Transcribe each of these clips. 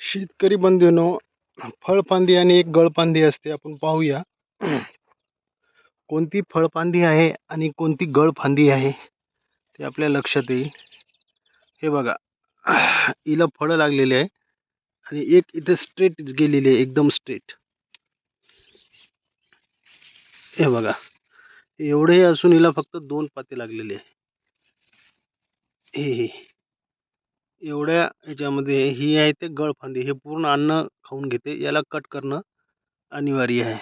शेतकरी बंधूनो फळफांदी आणि एक गळफांदी असते आपण पाहूया. कोणती फळफांदी आहे आणि कोणती गळफांदी आहे ते आपल्या लक्षात येईल. हे बघा हिला फळं लागलेली आहे आणि एक इथे स्ट्रेट गेलेली आहे एकदम स्ट्रेट हे बघा एवढे असून हिला फक्त दोन पाते लागलेले आहे. हे हे. एवढ्या ह्याच्यामध्ये ही आहे ते गळफांदी हे पूर्ण अन्न खाऊन घेते. याला कट करणं अनिवार्य आहे.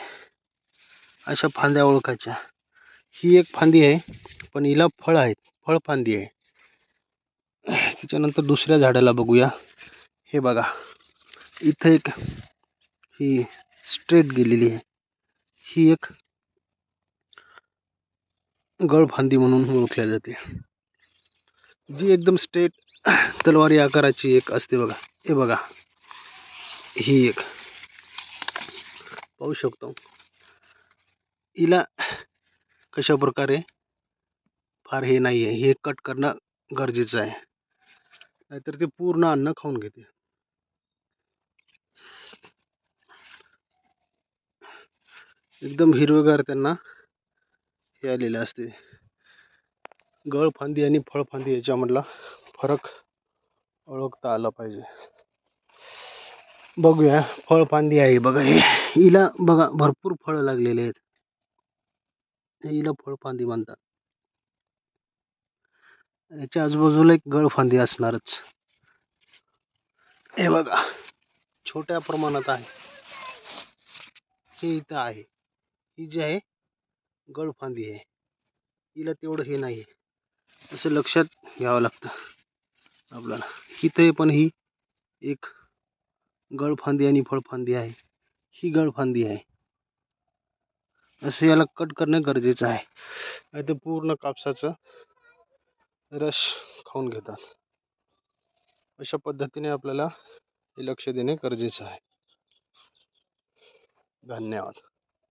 अशा फांद्या ओळखायच्या. ही एक फांदी आहे पण हिला फळ आहेत. फळफांदी आहे. त्याच्यानंतर दुसऱ्या झाडाला बघूया. हे बघा. इथं एक ही स्ट्रेट गेलेली आहे. ही एक गळफांदी म्हणून ओळखल्या जाते. जी एकदम स्ट्रेट तलवारी आकाराची एक असते बघा. हे बघा. ही एक. पाहू शकतो. हिला कशा प्रकारे फार हे नाही आहे हे कट करणं गरजेचं आहे. नाहीतर ते पूर्ण अन्न खाऊन घेते. एकदम हिरवेगार त्यांना हे आलेलं असते. गळफांदी आणि फळफांदी याच्यामधला फरक ओळखता आला पाहिजे. बघूया फळफांदी आहे बघा हे. हिला बघा भरपूर फळं लागलेले आहेत. हिला फळफांदी म्हणतात. याच्या आजूबाजूला एक गळफांदी असणारच. हे बघा छोट्या प्रमाणात आहे. हे इथं आहे. ही जी आहे गळफांदी आहे. हिला तेवढं हे नाही असं लक्षात घ्यावं लागतं. आपल्याला. इथे पण ही एक गळफांदी आणि फळफांदी आहे. ही गळफांदी आहे. असं याला कट करणं गरजेचं आहे. नाही तर पूर्ण कापसाचं रस खाऊन घेतात. अशा पद्धतीने आपल्याला हे लक्ष देणे गरजेचं आहे. धन्यवाद.